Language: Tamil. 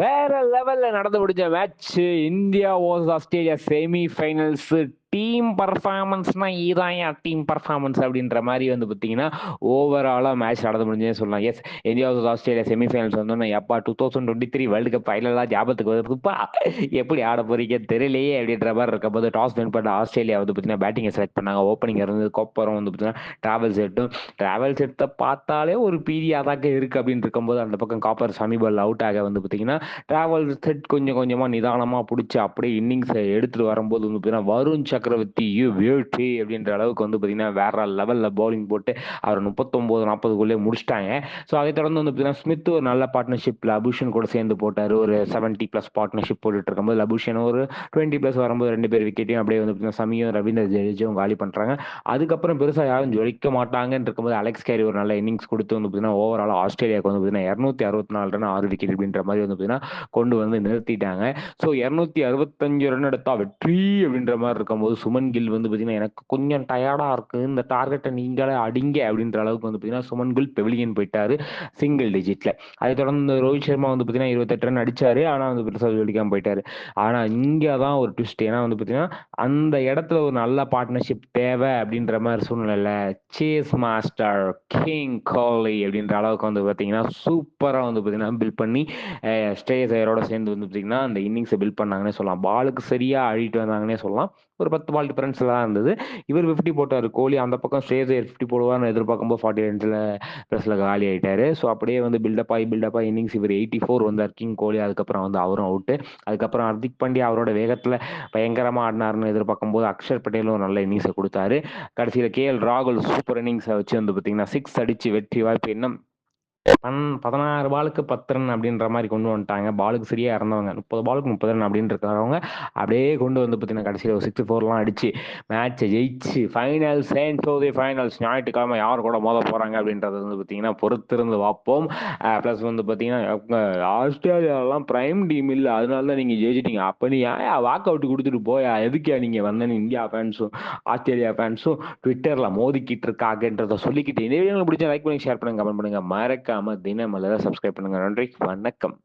வேற லெவல்ல நடந்து முடிஞ்ச மேட்ச் இந்தியா ஓஸ் ஆஸ்திரேலியா செமி ஃபைனல்ஸ் டீம் பர்ஃபார்மன்ஸ்னா இதான் டீம் பர்ஃபார்மன்ஸ் அப்படின்ற மாதிரி வந்து பார்த்தீங்கன்னா ஓவராலாக மேட்ச் நடந்து முடிஞ்சே சொல்லலாம். Yes India vs Australia semifinals வந்தோன்னா எப்பா two thousand twenty three world cup ஃபைனலாக ஜாபத்துக்கு வருதுப்பா எப்படி ஆட போறீங்க தெரியலையே அப்படின்ற மாதிரி இருக்கும்போது டாஸ் வின் பண்ண ஆஸ்திரேலியா வந்து பார்த்தீங்கன்னா பேட்டிங்கை செலக்ட் பண்ணாங்க. ஓப்பனிங் இருந்து கோப்பரம் வந்து பார்த்தீங்கன்னா டிராவல் செட்டும் டிராவல் செட்டை பார்த்தாலே ஒரு பீரியா தாக்க இருக்கு அப்படின்னு இருக்கும்போது அந்த பக்கம் காப்பர் சமீபல் அவுட் ஆக வந்து பார்த்தீங்கன்னா டிராவல் செட் கொஞ்சம் கொஞ்சமாக நிதானமாக பிடிச்சி அப்படியே இன்னிங்ஸை எடுத்துட்டு வரும்போது வந்து பார்த்தீங்கன்னா வருண் சக்கரவர்த்தி யூ பியூட்டி அப்படின்ற அளவுக்கு வந்து பார்த்தீங்கன்னா வேற லெவலில் பவுலிங் போட்டு அவர் முப்பத்தொம்போது நாற்பதுக்குள்ளே முடிச்சிட்டாங்க. ஸோ அதை தொடர்ந்து வந்து பார்த்தீங்கன்னா ஸ்மித் ஒரு நல்ல பார்ட்னர்ஷிப்பில் அபூஷன் கூட சேர்ந்து போட்டார். ஒரு செவன்ட்டி ப்ளஸ் பார்ட்னர்ஷிப் போட்டுட்டு இருக்கும்போது லபூஷன் ஒரு டுவெண்ட்டி ப்ளஸ் வரும்போது ரெண்டு பேர் விக்கெட்டையும் அப்படியே வந்து பார்த்தீங்கன்னா சமியும் ரவீந்திர ஜடேஜாவும் காலி பண்ணுறாங்க அதுக்கப்புறம் பெருசாக யாரும் ஜொலிக்க மாட்டாங்கன்னு இருக்கும்போது அலெக்ஸ் கேரி ஒரு நல்ல இன்னிங்ஸ் கொடுத்து வந்து பார்த்தீங்கன்னா ஓவரால் ஆஸ்திரேலியாவுக்கு வந்து பார்த்தீங்கன்னா இரநூத்தி அறுபத்தி நாலு ரன் ஆறு விக்கெட் அப்படின்ற மாதிரி வந்து பார்த்தீங்கன்னா கொண்டு வந்து நிறுத்திட்டாங்க. ஸோ இரநூத்தி அறுபத்தஞ்சு ரன் எடுத்தால் வெற்றி அப்படின்ற மாதிரி இருக்கும்போது சுமன் கில் வந்து பார்த்தீங்கன்னா எனக்கு கொஞ்சம் டயர்டாக இருக்குது இந்த டார்கெட்டை நீங்களே அடிங்க அப்படின்ற அளவுக்கு வந்து பார்த்தீங்கன்னா சுமன் கில் பெவிலியன் போயிட்டாரு சிங்கிள் டிஜிட்டில் அதை தொடர்ந்து ரோஹித் சர்மா வந்து பார்த்தீங்கன்னா இருபத்தெட்டு ரன் அடிச்சாரு. ஆனால் வந்து பெருசாக வெடிக்காமல் போயிட்டாரு. ஆனால் இங்கே தான் ஒரு ட்விஸ்ட் ஏன்னா வந்து பார்த்தீங்கன்னா அந்த இடத்துல ஒரு நல்ல பார்ட்னர்ஷிப் தேவை அப்படின்ற மாதிரி சூழ்நிலை சேஸ் மாஸ்டர் கிங் கோலி அப்படின்ற அளவுக்கு வந்து பார்த்தீங்கன்னா சூப்பராக வந்து பார்த்தீங்கன்னா பில்ட் பண்ணி ஸ்டேஜ் ஐயரோட சேர்ந்து வந்து பார்த்தீங்கன்னா அந்த இன்னிங்ஸை பில்ட் பண்ணாங்கன்னே சொல்லலாம். பாலுக்கு சரியாக அழிட்டு வந்தாங்கன்னே சொல்லலாம். ஒரு பத்து பால் டிஃபரன்ஸில் தான் இருந்தது. இவர் ஃபிஃப்டி போட்டார். கோலி அந்த பக்கம் ஸ்டேஜ் ஃபிஃப்டி போடுவார்னு எதிர்பார்க்கும்போது ஃபார்ட்டி ரன்ஸில் ப்ரெஸ்ஸில் காலி ஆகிட்டாரு ஸோ அப்படியே வந்து பில்டப் ஆகி பில்டப் ஆகி இன்னிங்ஸ் இவர் எயிட்டி ஃபோர் வந்தார். கிங் கோலி அதுக்கப்புறம் வந்து அவரும் அவுட்டு அதுக்கப்புறம் ஹர்திக் பாண்டியா அவரோட வேகத்தில் பயங்கரமாக ஆடினார்னு எதிர்பார்க்கும்போது அக்ஷர் பட்டேலும் நல்ல இன்னிங்ஸை கொடுத்தாரு. கடைசியில் கே எல் ராகுல் சூப்பர் இன்னிங்ஸை வச்சு வந்து பார்த்தீங்கன்னா சிக்ஸ் அடித்து வெற்றி வாய்ப்பு இன்னும் பன் பதினாறு பாலுக்கு பத்து ரன் அப்படின்ற மாதிரி கொண்டு வந்துட்டாங்க. பாலுக்கு சரியா இறந்தவங்க. முப்பது பாலுக்கு முப்பது ரன் அப்படின்னு இருக்கிறவங்க அப்படியே கொண்டு வந்து பார்த்தீங்கன்னா கடைசியில் ஒரு சிக்ஸ்டி ஃபோர்லாம் அடிச்சு மேட்சை ஜெயிச்சு finals and so the finals ஞாயிற்றுக்கிழமை யார் கூட மோத போகிறாங்க அப்படின்றது வந்து பார்த்தீங்கன்னா பொறுத்திருந்து பார்ப்போம். ப்ளஸ் வந்து பார்த்தீங்கன்னா ஆஸ்திரேலியாலாம் ப்ரைம் டீம் இல்லை. அதனால தான் நீங்கள் ஜெயிச்சிட்டீங்க. அப்போ நீ ஏன் வாக் அவுட் கொடுத்துட்டு போயா? எதுக்கே நீங்கள் வந்தேன்னு இந்தியா ஃபேன்ஸும் ஆஸ்திரேலியா ஃபேன்ஸும் ட்விட்டரில் மோதிக்கிட்டு இருக்காங்கன்றத சொல்லிக்கிட்டு. இதே பிடிச்சா லைக் பண்ணி ஷேர் பண்ணுங்க கமெண்ட் பண்ணுங்க. மறக்காம தினமலரை சப்ஸ்கிரைப் பண்ணுங்க. நன்றி. வணக்கம்.